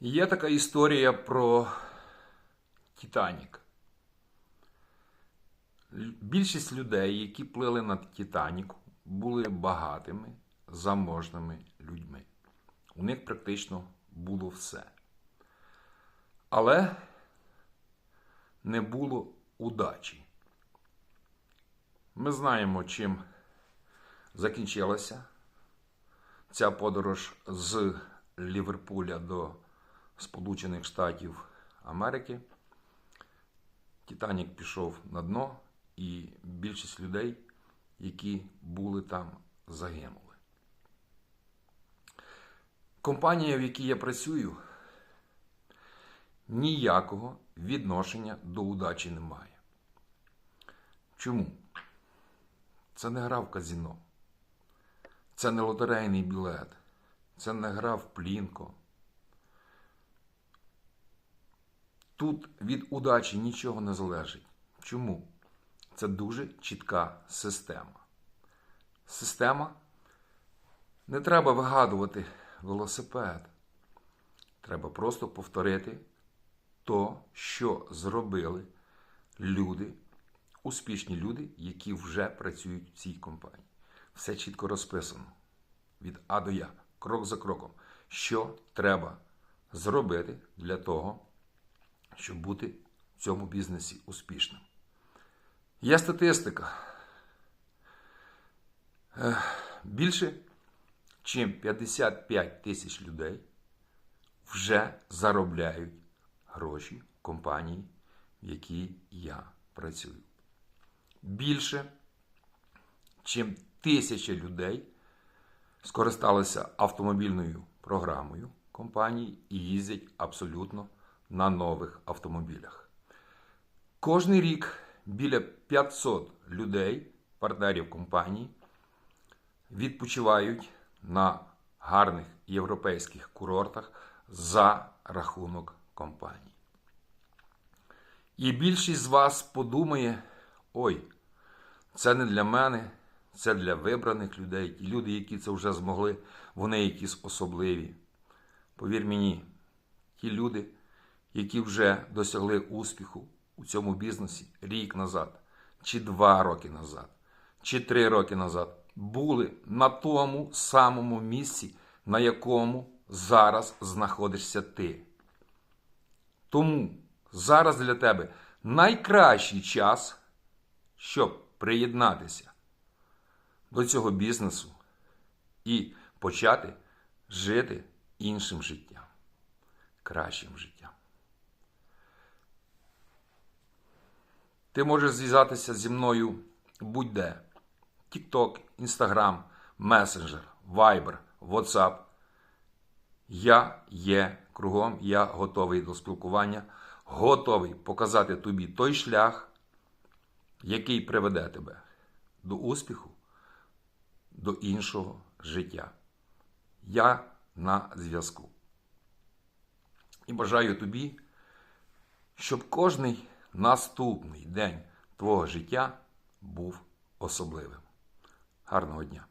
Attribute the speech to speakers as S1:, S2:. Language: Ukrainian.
S1: Є така історія про Титанік. Більшість людей, які плили на Титаніку, були багатими, заможними людьми. У них практично було все. Але не було удачі. Ми знаємо, чим закінчилася ця подорож з Ліверпуля до Сполучених Штатів Америки. Титанік пішов на дно, і більшість людей, які були там, загинули. Компанія, в якій я працюю, ніякого відношення до удачі не має. Чому? Це не гра в казіно. Це не лотерейний білет. Це не гра в плінко. Тут від удачі нічого не залежить. Чому? Це дуже чітка система. Система не треба вигадувати велосипед. Треба просто повторити то, що зробили люди, успішні люди, які вже працюють в цій компанії. Все чітко розписано від А до Я, крок за кроком, що треба зробити для того, щоб бути в цьому бізнесі успішним. Є статистика. Більше, ніж 55 тисяч людей вже заробляють гроші в компанії, в якій я працюю. Більше, ніж тисяча людей скористалися автомобільною програмою компанії і їздять абсолютно на нових автомобілях. Кожний рік біля 500 людей, партнерів компанії, відпочивають на гарних європейських курортах за рахунок компанії. І більшість з вас подумає: ой, це не для мене, це для вибраних людей. І люди, які це вже змогли, вони якісь особливі. Повір мені, ті люди, які вже досягли успіху у цьому бізнесі рік назад, чи два роки назад, чи три роки назад, були на тому самому місці, на якому зараз знаходишся ти. Тому зараз для тебе найкращий час, щоб приєднатися до цього бізнесу і почати жити іншим життям, кращим життям. Ти можеш зв'язатися зі мною будь-де. TikTok, Instagram, Messenger, Viber, WhatsApp. Я є кругом, я готовий до спілкування, готовий показати тобі той шлях, який приведе тебе до успіху, до іншого життя. Я на зв'язку. І бажаю тобі, щоб кожний наступний день твого життя був особливим. Гарного дня!